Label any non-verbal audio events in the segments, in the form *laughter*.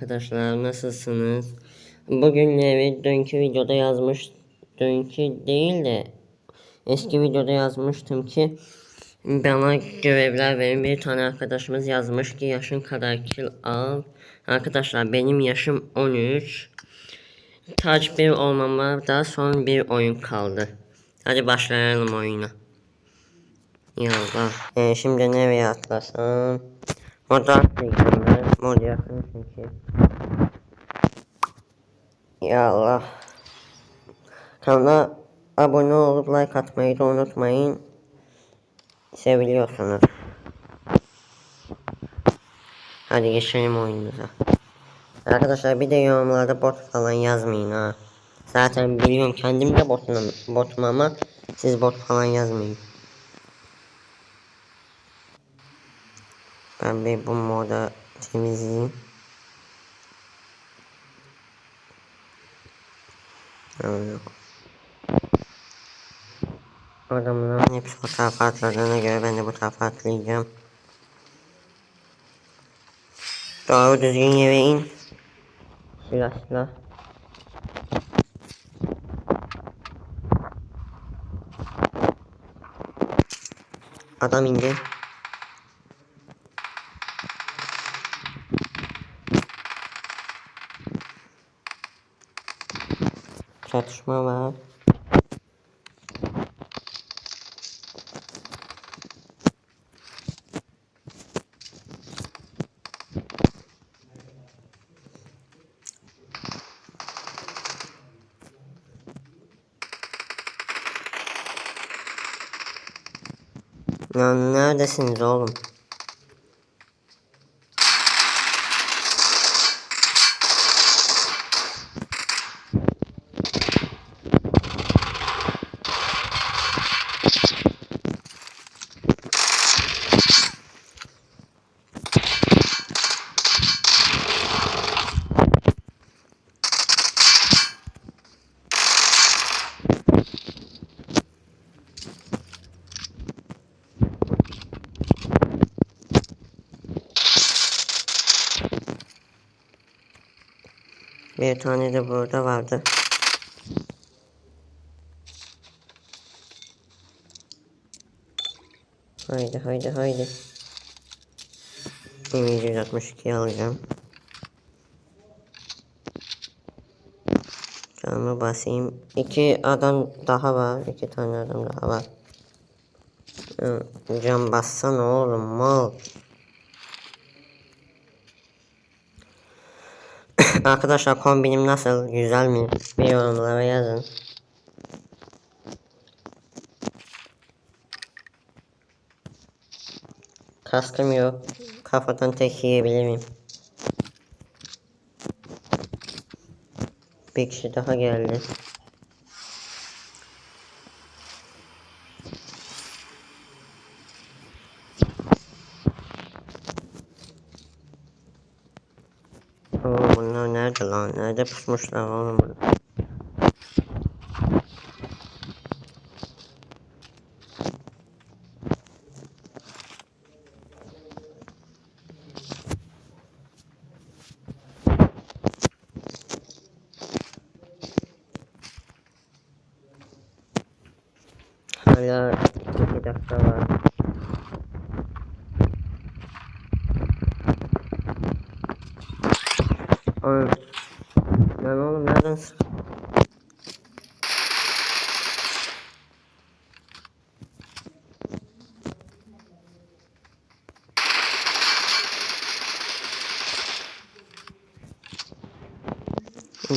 Arkadaşlar nasılsınız? Bugün evet dünkü videoda yazmış dünkü değil de eski videoda yazmıştım ki bana görevler verin bir tane arkadaşımız yazmış ki yaşın kadar kill al. Arkadaşlar benim yaşım 13. Taç bir olmama da son bir oyun kaldı. Hadi başlayalım oyuna. Yallah. Ee, şimdi nereye atlasam? Moda atlayacağım ben. Mod yakın çünkü. Ya Allah. Kanala abone olup like atmayı da unutmayın. Seviliyorsunuz. Hadi geçelim oyunumuza. Arkadaşlar bir de yorumlarda bot falan yazmayın ha. Zaten biliyorum kendim de botum, botum ama siz bot falan yazmayın. Ben bir bu moda temizleyeyim. Yok. Adamların hepsi bu tarafa atladığına göre ben de bu tarafa atlayacağım. Doğru düzgün yere in. Silah silah. Adam indi. Çatışma var. Lan neredesiniz oğlum? Bir tane de burada vardı. Haydi haydi haydi. 1162 alacağım. Canımı basayım. İki adam daha var. İki tane adam daha var. Can bassana oğlum mal. Arkadaşlar kombinim nasıl? Güzel mi? Bir yorumlara yazın. Kaskım yok. Kafadan tek yiyebilirim. Bir kişi daha geldi. Bunlar nerede lan? Nerede pusmuşlar oğlum burada? Hala iki dakika var. Oğlum. Lan oğlum nereden sık?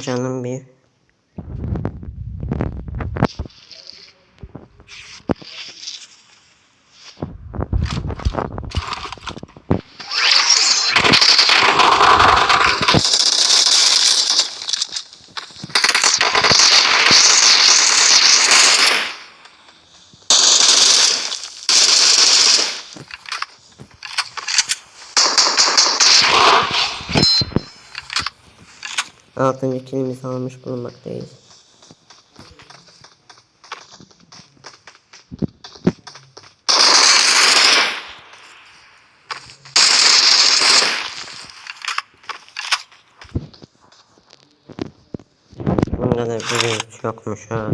Canım bir. 6. kilimizi almış bulunmaktayız. Bunda da bir hiç yokmuş ha.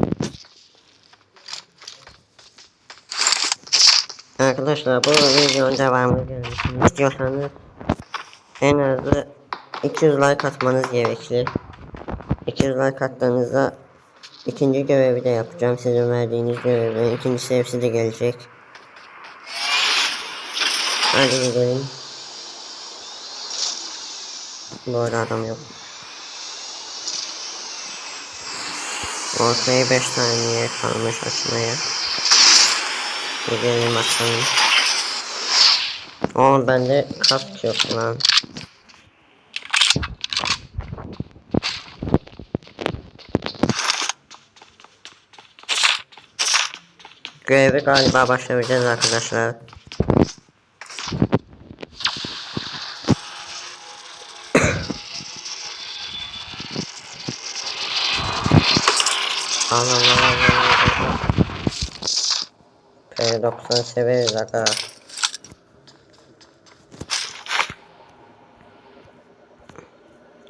Arkadaşlar bu videonun devamı gelmesini istiyorsanız en azı 200 like atmanız gerekli. 200 like ikinci görevi de yapacağım. Sizin verdiğiniz görevlerin ikincisi hepsi de gelecek. Hadi gidelim. Bu arada adam yok. Ortaya 5 saniye kalmış açmaya. Gidelim açalım. Oğlum bende kask yok lan. Görevi galiba başlayacağız arkadaşlar. *coughs* Allah Allah Allah Allah. P90 severiz aga.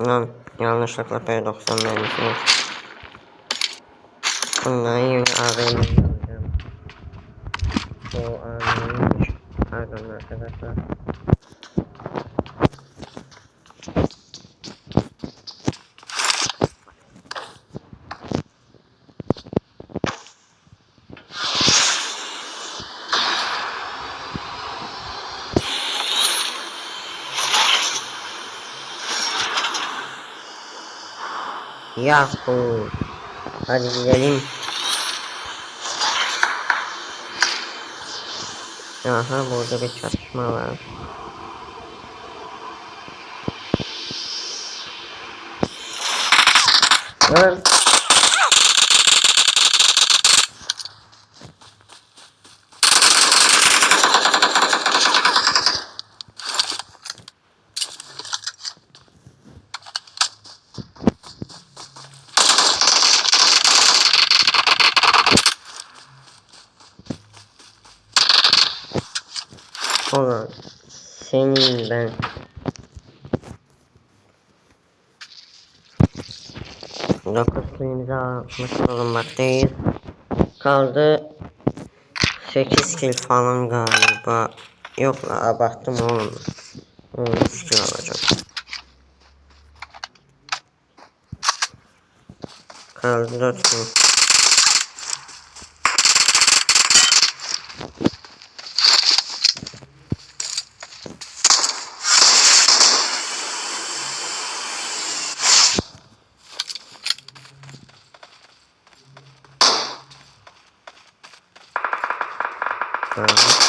Lan yanlışlıkla P90 vermişsiniz. Bundan yeni AVM'yi alacağım. Bu AVM'ymiş. Pardon arkadaşlar. Yahu. Hadi gidelim. Aha burada bir çatışma var. Lan. Ulan senin ben. Dokuz kilimizi almış bulunmaktayız. Kaldı 8 kil falan galiba. Yok la abarttım oğlum. 13 kil alacağım. Kaldı 4 kil. Kaldı.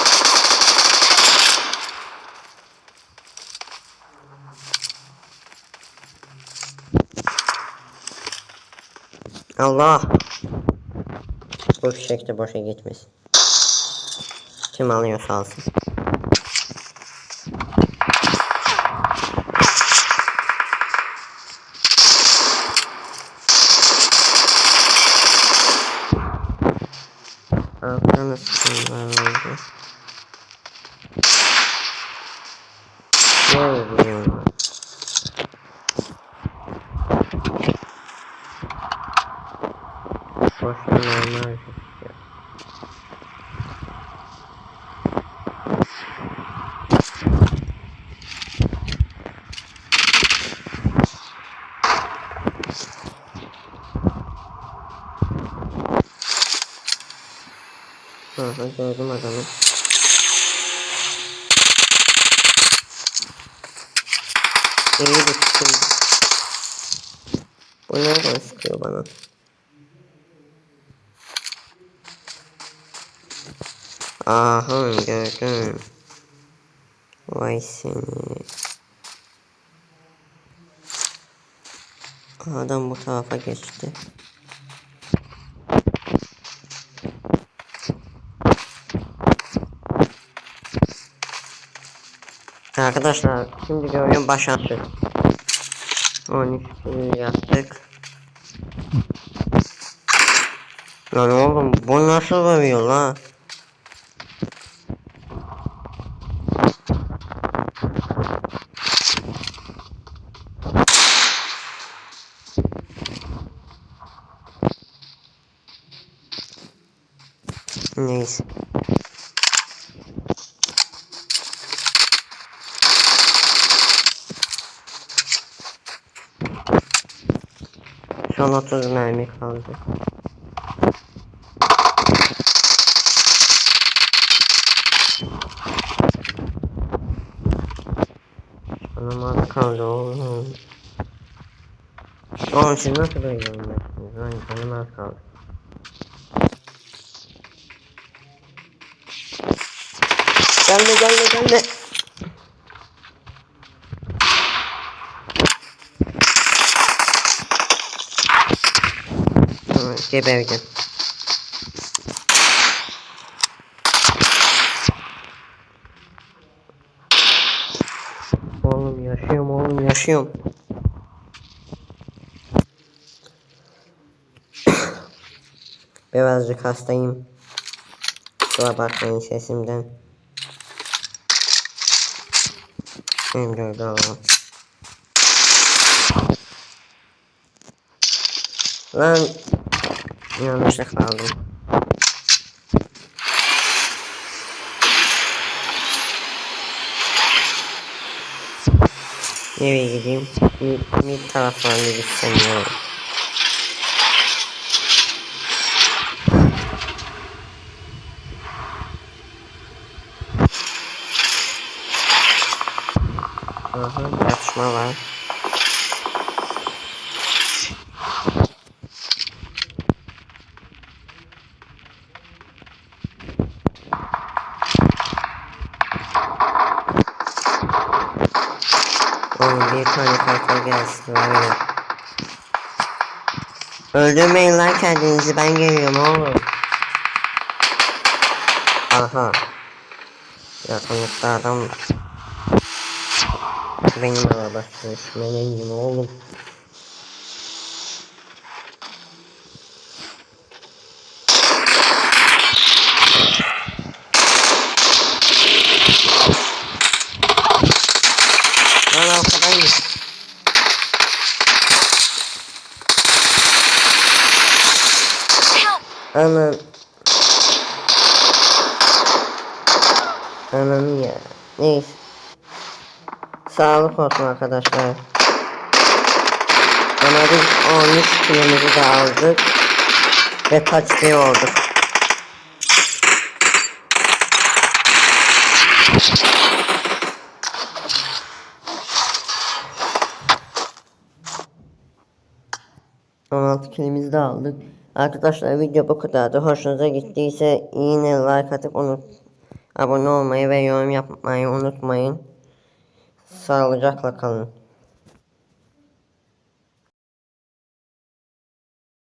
Allah. Bu fişek de boşa gitmesin. Kim alıyorsa alsın. Boşuna normal. Aha gördüm adamı. İyi de tutun. Bu nereden sıkıyor bana? Aha gördüm. Vay seni. Adam bu tarafa geçti. Arkadaşlar şimdi görüyorum başarısı. 13 kilo yaptık. Lan oğlum bu nasıl vuruyor la? Neyse. Son 30 mermi kaldı. Canım az kaldı oğlum. Oğlum siz nasıl lan canım az kaldı. Gelme gelme. Tamam geberdim. Oğlum yaşıyorum oğlum yaşıyorum. *coughs* Birazcık hastayım. Kusura bakmayın sesimden. Gördü alalım. Lan yanlışlıkla aldım. Nereye gideyim? Mid, mid taraflarına gitsem ne Aha, tartışma var. Oğlum bir tane kartal gelsin ya. Öldürmeyin lan kendinizi ben geliyorum oğlum. Aha. Yakınlıkta adam benim araba sürüşmeliyim oğlum. Lan arkadan git. Anan. Ya. Neyse. Sağlık olsun arkadaşlar. Ama biz 13 kilimizi de aldık. Ve taçlı olduk. altı kilimizi de aldık. Arkadaşlar video bu kadardı. Hoşunuza gittiyse yine like atıp unut abone olmayı ve yorum yapmayı unutmayın. Sağlıcakla kalın.